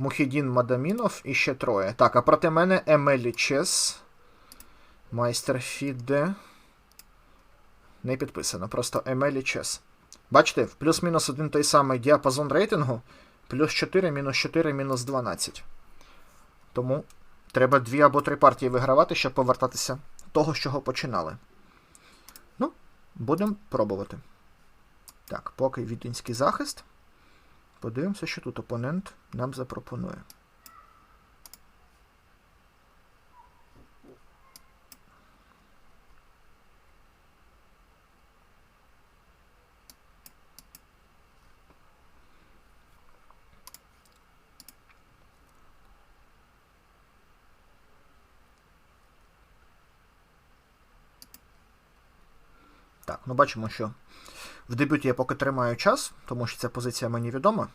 Мухідін Мадамінов і ще троє. Так, а проти мене Емелі Чес. Майстер Фіде. Не підписано, просто Емелі Чес. Бачите, в плюс-мінус один той самий діапазон рейтингу. Плюс 4, мінус 4, мінус 12. Тому треба дві або три партії вигравати, щоб повертатися того, з чого починали. Ну, будемо пробувати. Так, поки віденський захист. Подивимося, що тут опонент нам запропонує. Так, ну бачимо, що в дебюті я поки тримаю час, тому що ця позиція мені відома.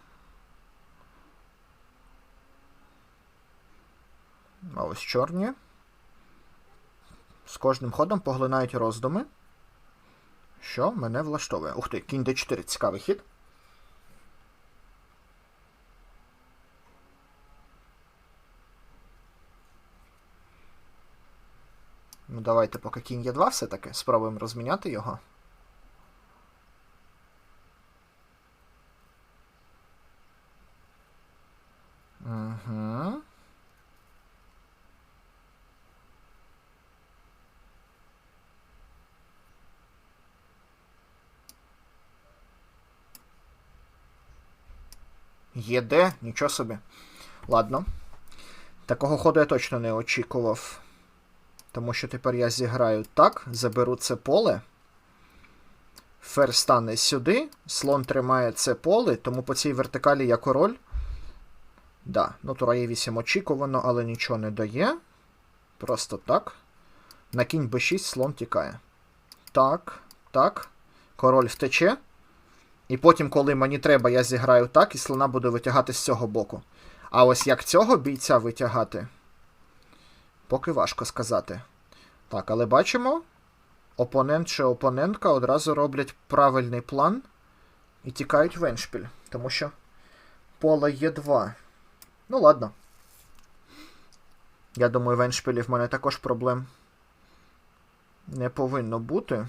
А ось чорні. З кожним ходом поглинають роздуми. Що мене влаштовує. Ух ти, кінь d4, цікавий хід. Ну, давайте, поки кінь є 2 все-таки, спробуємо розміняти його. Єде, нічого собі. Ладно. Такого ходу я точно не очікував. Тому що тепер я зіграю так, заберу це поле. Фер стане сюди, слон тримає це поле, тому по цій вертикалі я король. Да, ну тура є 8 очікувано, але нічого не дає. Просто так. На кінь b6 слон тікає. Так, так. Король втече. І потім, коли мені треба, я зіграю так, і слона буду витягати з цього боку. А ось як цього бійця витягати, поки важко сказати. Так, але бачимо, опонент чи опонентка одразу роблять правильний план і тікають в еншпіль, тому що поле є 2. Ну, ладно. Я думаю, в еншпілі в мене також проблем не повинно бути.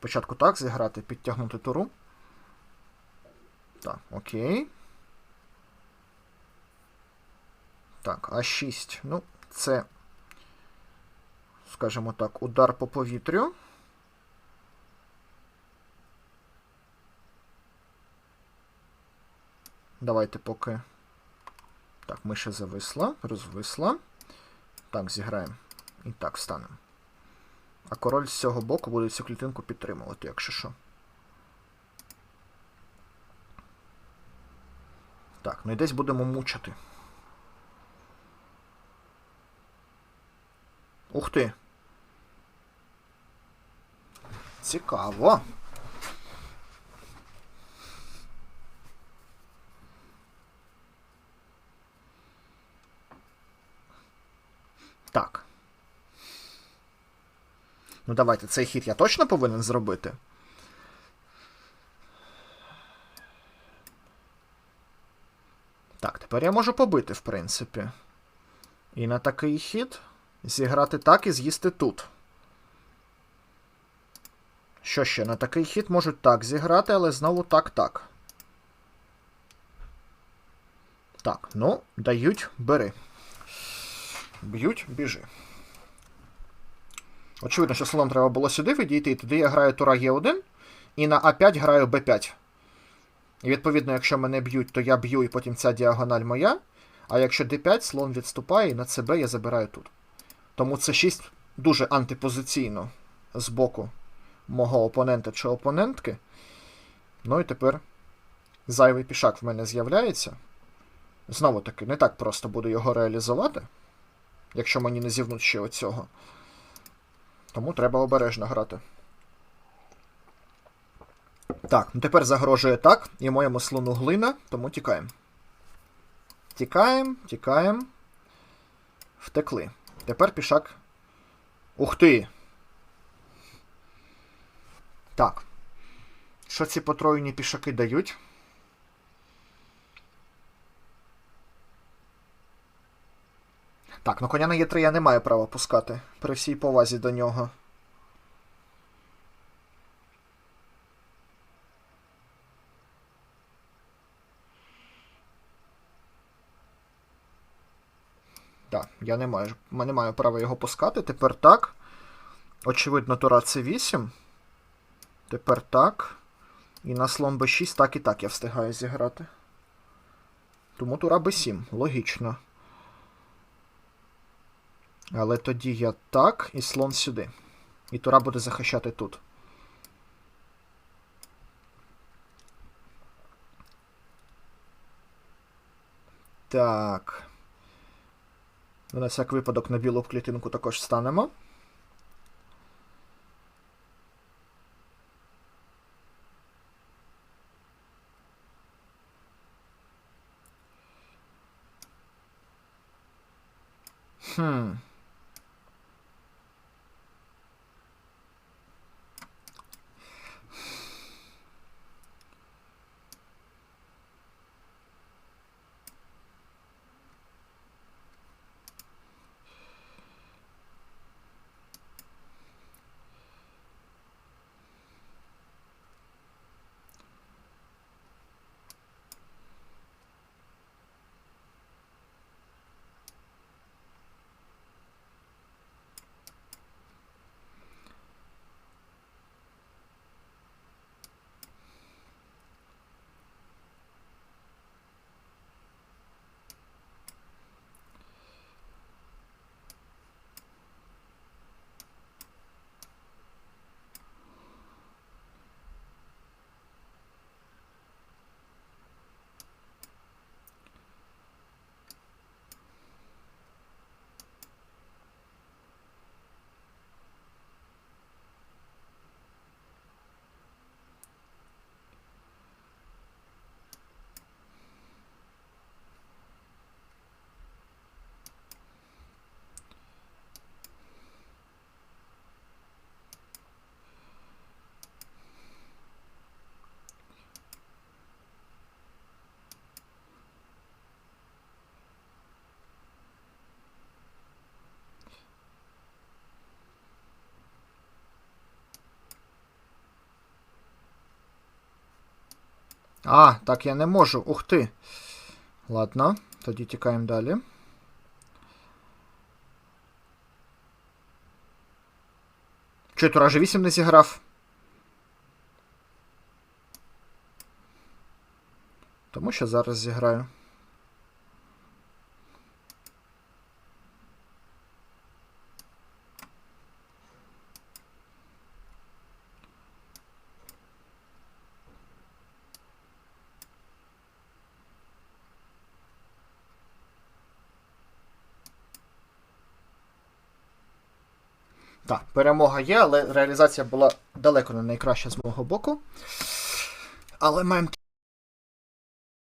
Спочатку так зіграти, підтягнути туру. Так, окей. Так, А6. Ну, це, скажімо так, удар по повітрю. Давайте поки. Так, миша зависла, розвисла. Так, зіграємо. І так станемо. А король з цього боку буде цю клітинку підтримувати, якщо що. Так, ну і десь будемо мучити. Ух ти. Цікаво. Так. Ну, давайте, цей хід я точно повинен зробити. Так, тепер я можу побити, в принципі. І на такий хід зіграти так і з'їсти тут. Що ще? На такий хід можуть так зіграти, але знову так-так. Так, ну, дають, бери. Б'ють, біжи. Очевидно, що слоном треба було сюди відійти, і тоді я граю тура Е1, і на А5 граю Б5. І відповідно, якщо мене б'ють, то я б'ю, і потім ця діагональ моя. А якщо d5, слон відступає, і на ЦБ я забираю тут. Тому це 6 дуже антипозиційно з боку мого опонента чи опонентки. Ну і тепер зайвий пішак в мене з'являється. Знову таки, не так просто буду його реалізувати, якщо мені не зівнуть ще оцього. Тому треба обережно грати. Так, ну тепер загрожує так, і моєму слону глина, тому тікаємо. Тікаємо, тікаємо. Втекли. Тепер пішак. Ух ти! Так. Що ці потроєні пішаки дають? Так, ну коня на Е3 я не маю права пускати. При всій повазі до нього. Так, я не маю, не маю права його пускати. Тепер так. Очевидно, тура С8. Тепер так. І на слон Б6 так і так я встигаю зіграти. Тому тура Б7. Логічно. Але тоді я так і слон сюди. І тура буде захищати тут. Так. На всяк випадок на білу клітинку також станемо. А, так я не можу. Ух ти. Ладно, тоді тікаємо далі. Чи тура G8 не зіграв? Тому що зараз зіграю. Так, перемога є, але реалізація була далеко не найкраща з мого боку. Але маємо